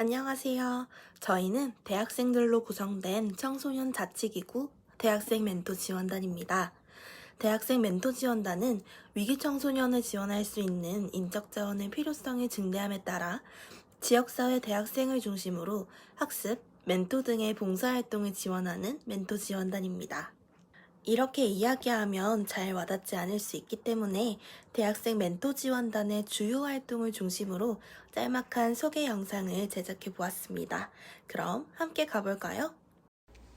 안녕하세요. 저희는 대학생들로 구성된 청소년 자치기구 대학생 멘토 지원단입니다. 대학생 멘토 지원단은 위기 청소년을 지원할 수 있는 인적 자원의 필요성이 증대함에 따라 지역사회 대학생을 중심으로 학습, 멘토 등의 봉사활동을 지원하는 멘토 지원단입니다. 이렇게 이야기하면 잘 와닿지 않을 수 있기 때문에 대학생 멘토 지원단의 주요 활동을 중심으로 짤막한 소개 영상을 제작해 보았습니다. 그럼 함께 가볼까요?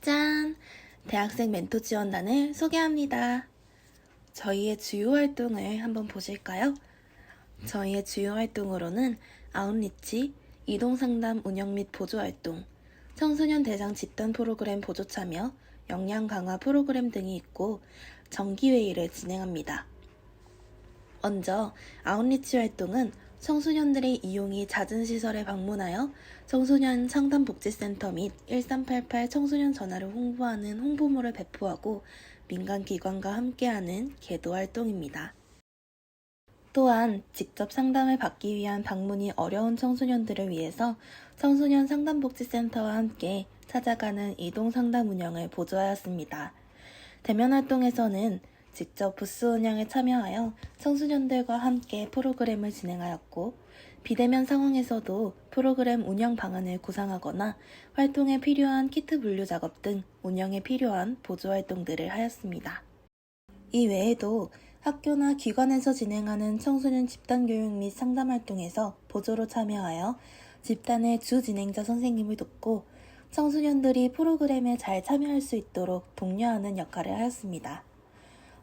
짠! 대학생 멘토 지원단을 소개합니다. 저희의 주요 활동을 한번 보실까요? 저희의 주요 활동으로는 아웃리치, 이동상담 운영 및 보조 활동, 청소년 대상 집단 프로그램 보조 참여, 역량 강화 프로그램 등이 있고 정기회의를 진행합니다. 먼저 아웃리치 활동은 청소년들의 이용이 잦은 시설에 방문하여 청소년 상담복지센터 및 1388 청소년 전화를 홍보하는 홍보물을 배포하고 민간기관과 함께하는 계도 활동입니다. 또한 직접 상담을 받기 위한 방문이 어려운 청소년들을 위해서 청소년 상담복지센터와 함께 찾아가는 이동 상담 운영을 보조하였습니다. 대면 활동에서는 직접 부스 운영에 참여하여 청소년들과 함께 프로그램을 진행하였고, 비대면 상황에서도 프로그램 운영 방안을 구상하거나 활동에 필요한 키트 분류 작업 등 운영에 필요한 보조 활동들을 하였습니다. 이 외에도 학교나 기관에서 진행하는 청소년 집단 교육 및 상담 활동에서 보조로 참여하여 집단의 주 진행자 선생님을 돕고 청소년들이 프로그램에 잘 참여할 수 있도록 독려하는 역할을 하였습니다.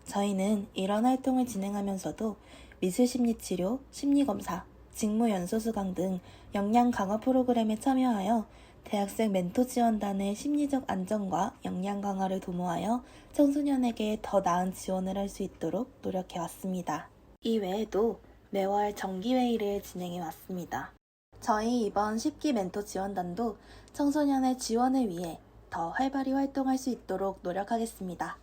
저희는 이런 활동을 진행하면서도 미술심리치료, 심리검사, 직무연수수강 등 역량 강화 프로그램에 참여하여 대학생 멘토 지원단의 심리적 안정과 역량 강화를 도모하여 청소년에게 더 나은 지원을 할 수 있도록 노력해 왔습니다. 이 외에도 매월 정기회의를 진행해 왔습니다. 저희 이번 10기 멘토 지원단도 청소년의 지원을 위해 더 활발히 활동할 수 있도록 노력하겠습니다.